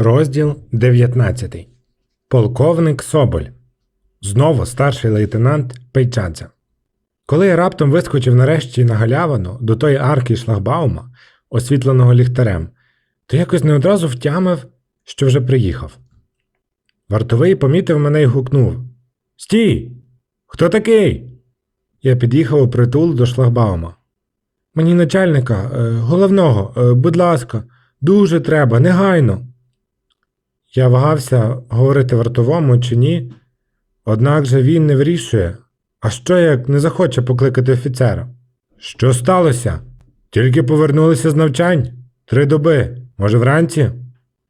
Розділ 19. Полковник Соболь. Знову старший лейтенант Пейчадзе. Коли я раптом вискочив нарешті на галявину до тої арки шлагбаума, освітленого ліхтарем, то якось не одразу втямив, що вже приїхав. Вартовий помітив мене і гукнув: Стій! Хто такий? Я під'їхав у притул до шлагбаума. Мені начальника, е, головного, е, будь ласка, дуже треба, негайно. Я вагався говорити вартовому чи ні, однак же він не вирішує. А що як не захоче покликати офіцера? Що сталося? Тільки повернулися з навчань? Три доби, може, вранці?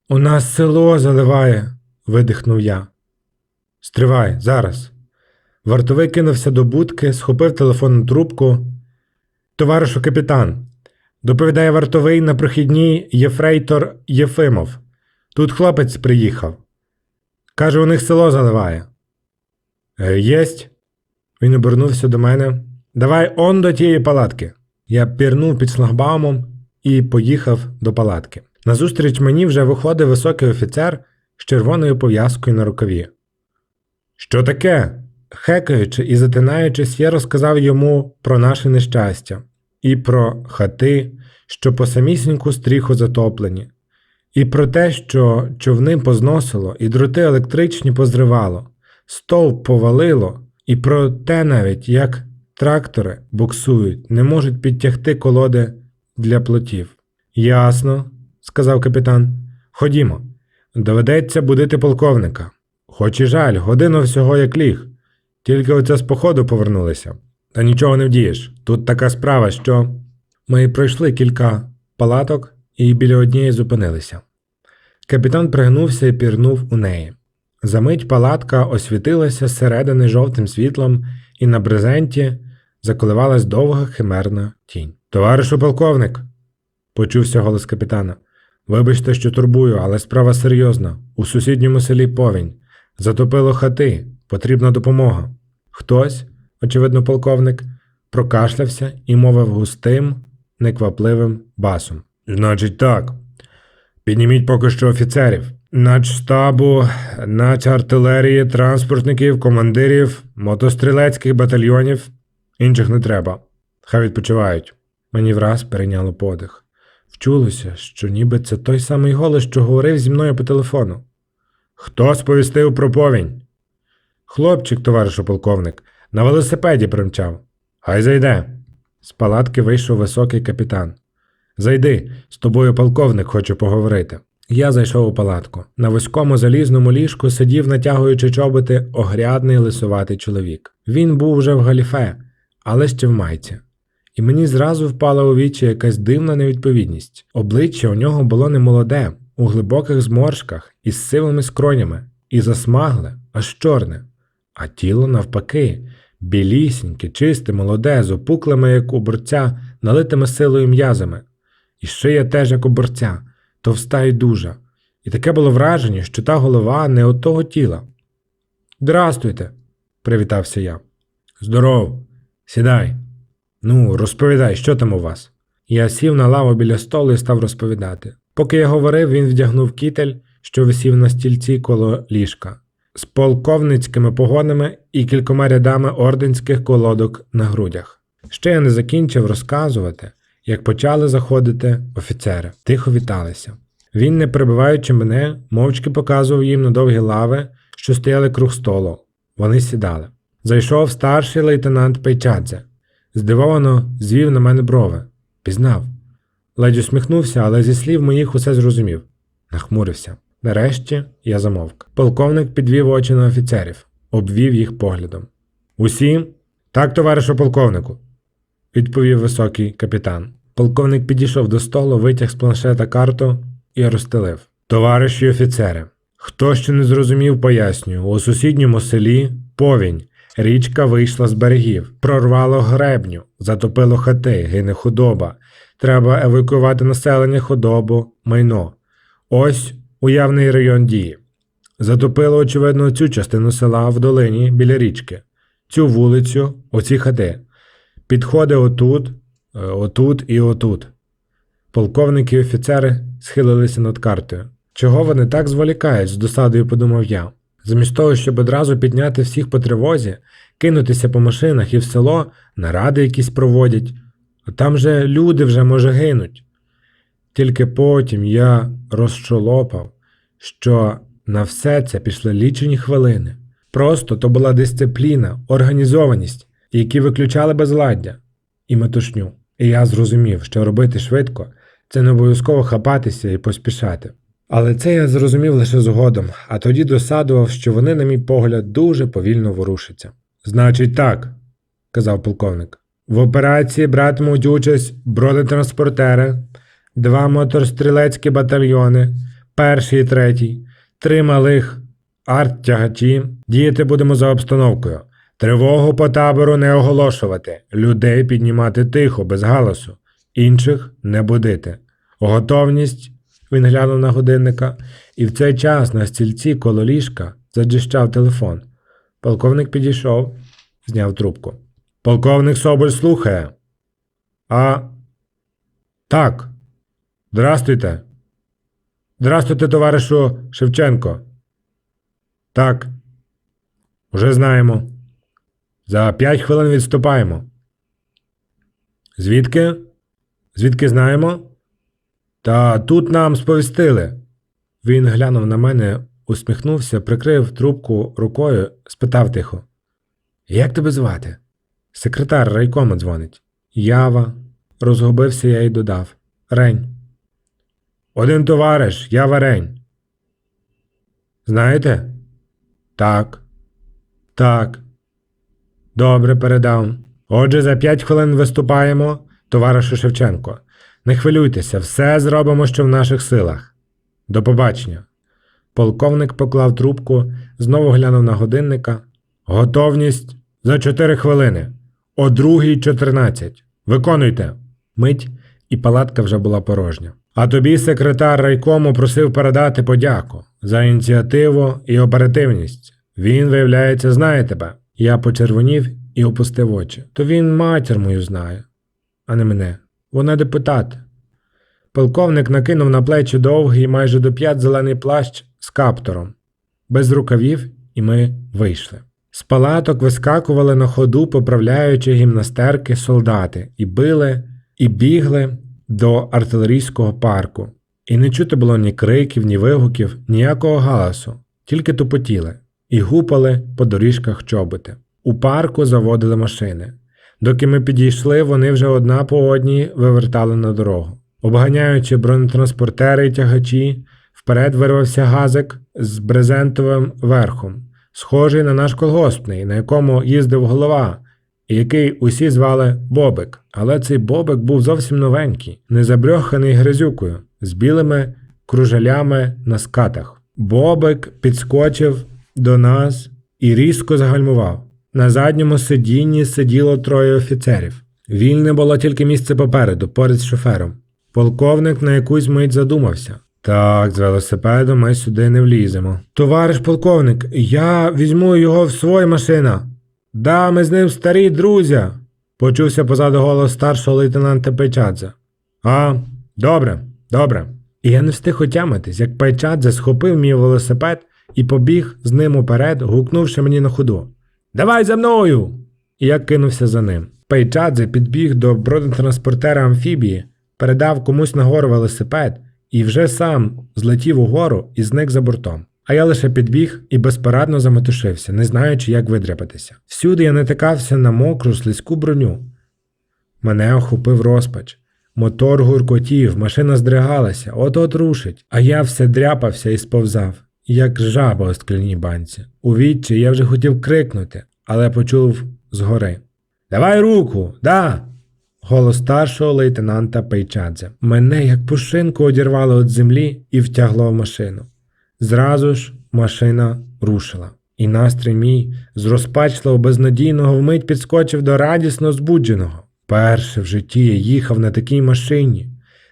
У нас село заливає, видихнув я. Стривай, зараз. Вартовий кинувся до будки, схопив телефонну трубку. Товаришу капітан, доповідає вартовий на прохідній єфрейтор Єфимов. Тут хлопець приїхав. Каже, у них село заливає. «Е, Єсть. Він обернувся до мене. Давай он до тієї палатки. Я пірнув під шлагбаумом і поїхав до палатки. Назустріч мені вже виходив високий офіцер з червоною пов'язкою на рукаві. Що таке? Хекаючи і затинаючись, я розказав йому про наше нещастя, і про хати, що по самісіньку стріху затоплені, і про те, що човни позносило, і дроти електричні позривало, стовп повалило, і про те навіть, як трактори буксують, не можуть підтягти колоди для плотів. Ясно, сказав капітан. Ходімо. Доведеться будити полковника. Хоч і жаль, годину всього як ліг. Тільки оце з походу повернулися. Та нічого не вдієш. Тут така справа, що. Ми пройшли кілька палаток і біля однієї зупинилися. Капітан пригнувся і пірнув у неї. Замить палатка освітилася зсередини жовтим світлом, і на брезенті заколивалась довга химерна тінь. Товаришу полковник, почувся голос капітана. Вибачте, що турбую, але справа серйозна. У сусідньому селі повінь. Затопило хати, потрібна допомога. Хтось, очевидно, полковник, прокашлявся і мовив густим, неквапливим басом. Значить, так. Підніміть поки що офіцерів. Начштабу, артилерії, транспортників, командирів, мотострілецьких батальйонів. Інших не треба. Хай відпочивають. Мені враз перейняло подих. Вчулося, що ніби це той самий голос, що говорив зі мною по телефону. Хто сповістив про повінь? Хлопчик, товаришу полковник, на велосипеді примчав. Хай зайде. З палатки вийшов високий капітан. Зайди, з тобою полковник хочу поговорити. Я зайшов у палатку. На вузькому залізному ліжку сидів, натягуючи чоботи, огрядний лисуватий чоловік. Він був уже в галіфе, але ще в майці. І мені зразу впала у вічі якась дивна невідповідність. Обличчя у нього було немолоде, у глибоких зморшках, із сивими скронями, і засмагле, аж чорне. А тіло, навпаки, білісіньке, чисте, молоде, з опуклими, як у борця, налитими силою м'язами. І шия теж, як у борця, товста і дужа. І таке було враження, що та голова не от того тіла. Здрастуйте, привітався я. Здоров, сідай. Ну, розповідай, що там у вас? Я сів на лаву біля столу і став розповідати. Поки я говорив, він вдягнув кітель, що висів на стільці коло ліжка, з полковницькими погонами і кількома рядами орденських колодок на грудях. Ще я не закінчив розказувати, як почали заходити офіцери, тихо віталися. Він, не перебиваючи мене, мовчки показував їм на довгі лави, що стояли круг столу. Вони сідали. Зайшов старший лейтенант Пейчадзе. Здивовано звів на мене брови. Пізнав. Ледь усміхнувся, але зі слів моїх усе зрозумів. Нахмурився. Нарешті я замовк. Полковник підвів очі на офіцерів, обвів їх поглядом. Усі? Так, товаришу полковнику, відповів високий капітан. Полковник підійшов до столу, витяг з планшета карту і розстелив. Товариші офіцери, хто ще не зрозумів, пояснюю, у сусідньому селі повінь. Річка вийшла з берегів, прорвало гребню, затопило хати, гине худоба. Треба евакуювати населення, худобу, майно. Ось уявний район дії. Затопило, очевидно, цю частину села в долині біля річки, цю вулицю, оці хати. Підходи отут, отут і отут. Полковники і офіцери схилилися над картою. Чого вони так зволікають, з досадою подумав я. Замість того, щоб одразу підняти всіх по тривозі, кинутися по машинах і в село, наради якісь проводять, а там же люди вже може гинуть. Тільки потім я розчолопав, що на все це пішли лічені хвилини. Просто то була дисципліна, організованість, які виключали безладдя і метушню. І я зрозумів, що робити швидко це не обов'язково хапатися і поспішати. Але це я зрозумів лише згодом, а тоді досадував, що вони, на мій погляд, дуже повільно ворушаться. Значить, так, казав полковник. В операції братимуть участь бронетранспортери, два моторстрілецькі батальйони, перший і третій, три малих арт-тягачі. Діяти будемо за обстановкою. Тривогу по табору не оголошувати, людей піднімати тихо, без галасу, інших не будити. Готовність. Він глянув на годинника, і в цей час на стільці коло ліжка заджищав телефон. Полковник підійшов, зняв трубку. Полковник Соболь слухає. А. Так. Здрастуйте. Здрастуйте, товаришу Шевченко. Так. Уже знаємо. За п'ять хвилин відступаємо. Звідки? Звідки знаємо? Та тут нам сповістили. Він глянув на мене, усміхнувся, прикрив трубку рукою, спитав тихо: Як тебе звати? Секретар райкому дзвонить. Ява. Розгубився я і додав. Рень. Один товариш, Ява Рень. Знаєте? Так. Так. Добре, передав. Отже, за п'ять хвилин виступаємо, товаришу Шевченко. Не хвилюйтеся, все зробимо, що в наших силах. До побачення. Полковник поклав трубку, знову глянув на годинника. Готовність за чотири хвилини. О другій чотирнадцять. Виконуйте. Мить, і палатка вже була порожня. А тобі секретар райкому просив передати подяку за ініціативу і оперативність. Він, виявляється, знає тебе. Я почервонів і опустив очі. То він матір мою знає, а не мене. Вона депутат. Полковник накинув на плечі довгий, майже до п'ят зелений плащ з каптуром, без рукавів, і ми вийшли. З палаток вискакували на ходу, поправляючи гімнастерки солдати, і били, і бігли до артилерійського парку. І не чути було ні криків, ні вигуків, ніякого галасу, тільки тупотіли і гупали по доріжках чоботи. У парку заводили машини. Доки ми підійшли, вони вже одна по одній вивертали на дорогу. Обганяючи бронетранспортери й тягачі, вперед вирвався газик з брезентовим верхом, схожий на наш колгоспний, на якому їздив голова, і який усі звали Бобик. Але цей Бобик був зовсім новенький, не забрьоханий грязюкою, з білими кружалями на скатах. Бобик підскочив до нас і різко загальмував. На задньому сидінні сиділо троє офіцерів. Вільне було тільки місце попереду, поряд з шофером. Полковник на якусь мить задумався. Так, з велосипедом ми сюди не вліземо. Товариш полковник, я візьму його в свою машина. Да, ми з ним старі друзі, почувся позаду голос старшого лейтенанта Пейчадзе. А, добре, добре. І я не встиг отямитись, як Пайчадзе схопив мій велосипед і побіг з ним уперед, гукнувши мені на ходу. Давай за мною! І я кинувся за ним. Пейчадзе підбіг до бронетранспортера амфібії, передав комусь нагору велосипед і вже сам злетів угору і зник за бортом. А я лише підбіг і безпорадно заметушився, не знаючи, як видряпатися. Всюди я натикався на мокру слизьку броню. Мене охопив розпач. Мотор гуркотів, машина здригалася, от-от рушить, а я все дряпався і сповзав, як жаба у скляній банці. У відчі я вже хотів крикнути, але почув згори. Давай руку, да. Голос старшого лейтенанта Пейчадзе. Мене як пушинку одірвало від землі і втягло в машину. Зразу ж машина рушила, і настрій мій з розпачливо безнадійного вмить підскочив до радісно збудженого. Перше в житті я їхав на такій машині,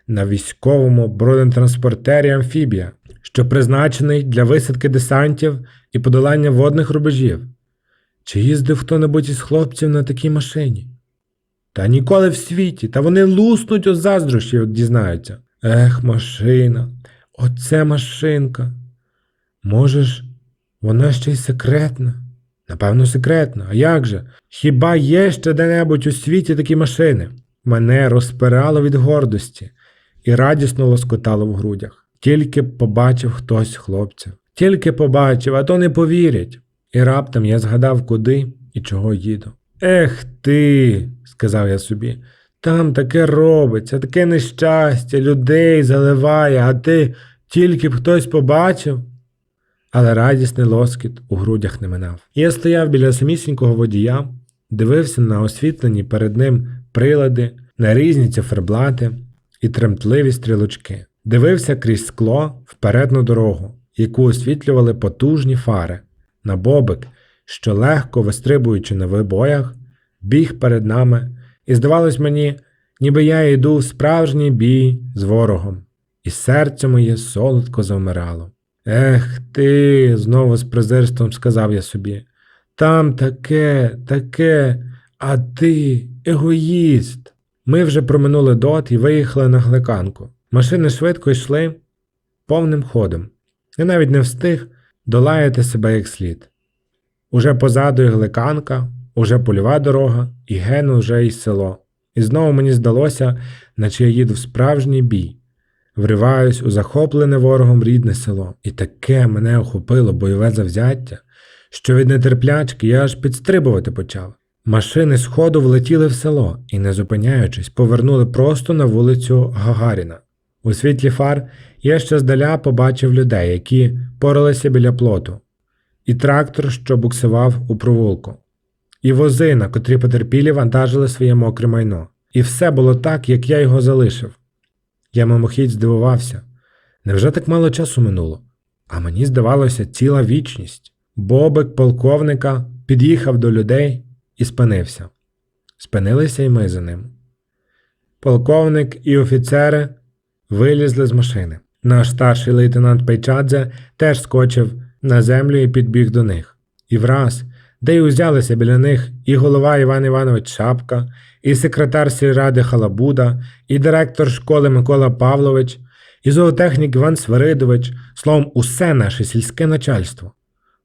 на військовому бронетранспортері амфібія, що призначений для висадки десантів і подолання водних рубежів. Чи їздив хто-небудь із хлопців на такій машині? Та ніколи в світі, та вони луснуть у заздрощів, як дізнаються. Ех, машина. Оце машинка. Можеш, вона ще й секретна. Напевно, секретна. А як же? Хіба є ще де-небудь у світі такі машини? Мене розпирало від гордості і радісно лоскотало в грудях. Тільки б побачив хтось хлопців. Тільки побачив, а то не повірять. І раптом я згадав, куди і чого їду. Ех ти, сказав я собі, там таке робиться, таке нещастя, людей заливає, а ти тільки б хтось побачив. Але радісний лоскіт у грудях не минав. Я стояв біля самісінького водія, дивився на освітлені перед ним прилади, на різні циферблати і тремтливі стрілочки. Дивився крізь скло вперед на дорогу, яку освітлювали потужні фари. На бобик, що легко вистрибуючи на вибоях, біг перед нами, і здавалось мені, ніби я йду в справжній бій з ворогом, і серце моє солодко завмирало. Ех ти, знову з презирством сказав я собі. Там таке, таке, а ти егоїст. Ми вже проминули дот і виїхали на глеканку. Машини швидко йшли повним ходом. Я навіть не встиг долаяти себе як слід. Уже позаду і глеканка, уже польова дорога, і ген уже й село. І знову мені здалося, наче я їду в справжній бій. Вриваюсь у захоплене ворогом рідне село, і таке мене охопило бойове завзяття, що від нетерплячки я аж підстрибувати почав. Машини з ходу влетіли в село і, не зупиняючись, повернули просто на вулицю Гагаріна. У світлі фар я ще здаля побачив людей, які поралися біля плоту, і трактор, що буксував у провулку, і вози, на котрі потерпілі вантажили своє мокре майно. І все було так, як я його залишив. Я мимохідь здивувався. Невже так мало часу минуло? А мені здавалося ціла вічність. Бобик полковника під'їхав до людей і спинився. Спинилися й ми за ним. Полковник і офіцери вилізли з машини. Наш старший лейтенант Пейчадзе теж скочив на землю і підбіг до них. І враз, де й узялися біля них і голова Іван Іванович Шапка, і секретар сільради Халабуда, і директор школи Микола Павлович, і зоотехнік Іван Свиридович, словом, усе наше сільське начальство.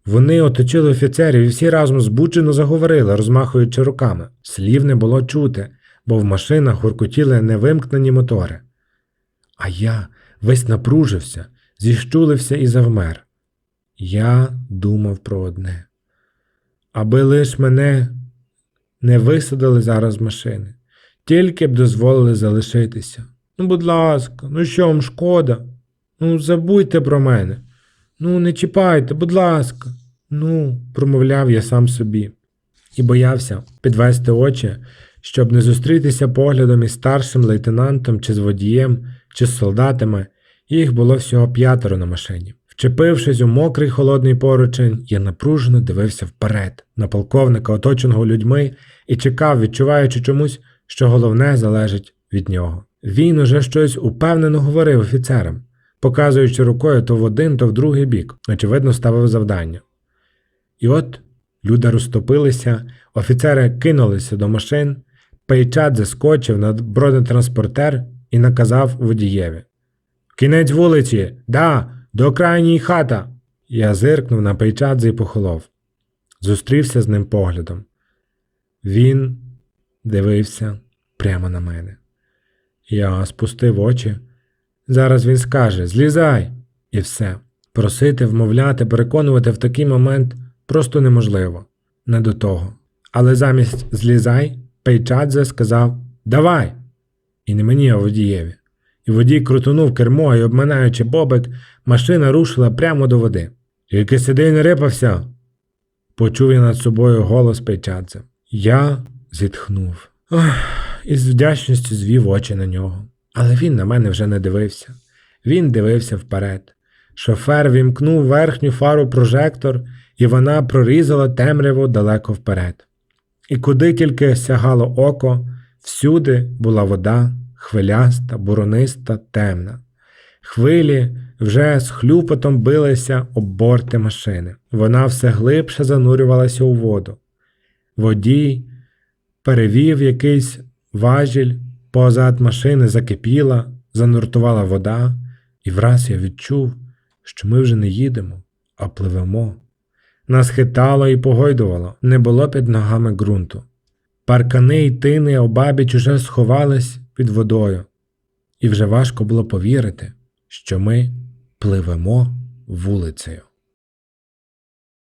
Вони оточили офіцерів і всі разом збуджено заговорили, розмахуючи руками. Слів не було чути, бо в машинах гуркотіли невимкнені мотори. А я весь напружився, зіщулився і завмер. Я думав про одне. Аби лиш мене не висадили зараз машини, тільки б дозволили залишитися. Ну, будь ласка, ну що вам шкода? Ну, забудьте про мене. Ну, не чіпайте, будь ласка. Ну, промовляв я сам собі, і боявся підвести очі, щоб не зустрітися поглядом із старшим лейтенантом чи з водієм, чи з солдатами, їх було всього п'ятеро на машині. Вчепившись у мокрий холодний поручень, я напружено дивився вперед, на полковника, оточеного людьми, і чекав, відчуваючи чомусь, що головне залежить від нього. Він уже щось упевнено говорив офіцерам, показуючи рукою то в один, то в другий бік, очевидно, ставив завдання. І от люди розтопилися, офіцери кинулися до машин, Пейчат заскочив на бронетранспортер і наказав водієві. Кінець вулиці, да, до крайній хата. Я зиркнув на Пейчадзе і похолов. Зустрівся з ним поглядом. Він дивився прямо на мене. Я спустив очі. Зараз він скаже Злізай! І все. Просити, вмовляти, переконувати в такий момент просто неможливо, не до того. Але замість злізай, Пейчадзе сказав Давай! І не мені, а водієві. І водій крутонув кермо і, обминаючи бобик, машина рушила прямо до води. Тільки сиди не рипався. Почув я над собою голос Пейчадзе. Я зітхнув. Ох, і з вдячністю звів очі на нього. Але він на мене вже не дивився. Він дивився вперед. Шофер вімкнув верхню фару прожектор, і вона прорізала темряву далеко вперед. І куди тільки сягало око, всюди була вода, хвиляста, бурениста, темна. Хвилі вже з хлюпотом билися об борти машини. Вона все глибше занурювалася у воду. Водій перевів якийсь важіль, позад машини закипіла, зануртувала вода, І враз я відчув, що ми вже не їдемо, а пливемо. Нас хитало і погойдувало, не було під ногами ґрунту. Паркани й тини обабіч уже сховались під водою, і вже важко було повірити, що ми пливемо вулицею.